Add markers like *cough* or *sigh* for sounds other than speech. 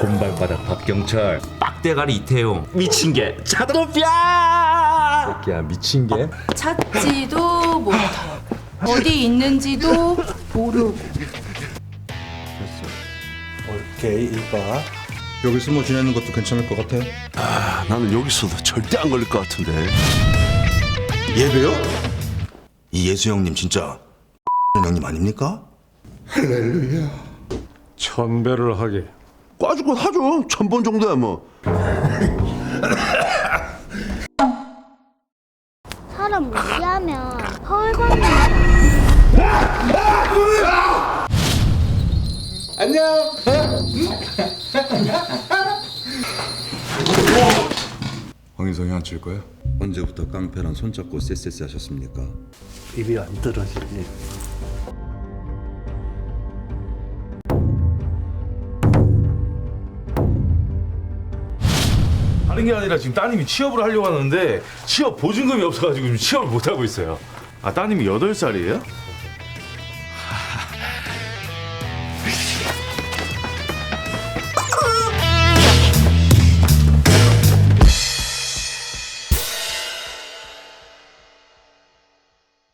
곰발바닥 박경철. 빡대가리 이태용. 미친 게 차도피아! 야 미친 게? 찾지도 못하고 어디 있는지도 모르고. 오케이 이봐. 여기 숨어 지내는 것도 괜찮을 것 같아. 나는 여기서도 절대 안 걸릴 것 같은데. 예배요? 이 예수 형님 진짜 *laughs* 형님 아닙니까? 천배를 하게 꽈주고 하죠. 천 번 정도야 뭐. 사람 무시하면 허울 받는 황인성이 안 칠 거야? 언제부터 깡패랑 손잡고 쎄쎄쎄 하셨습니까? 입이 안 떨어지니 다른 게 아니라 지금 따님이 취업을 하려고 하는데 취업 보증금이 없어가지고 지금 취업을 못 하고 있어요. 아 따님이 8 살이에요?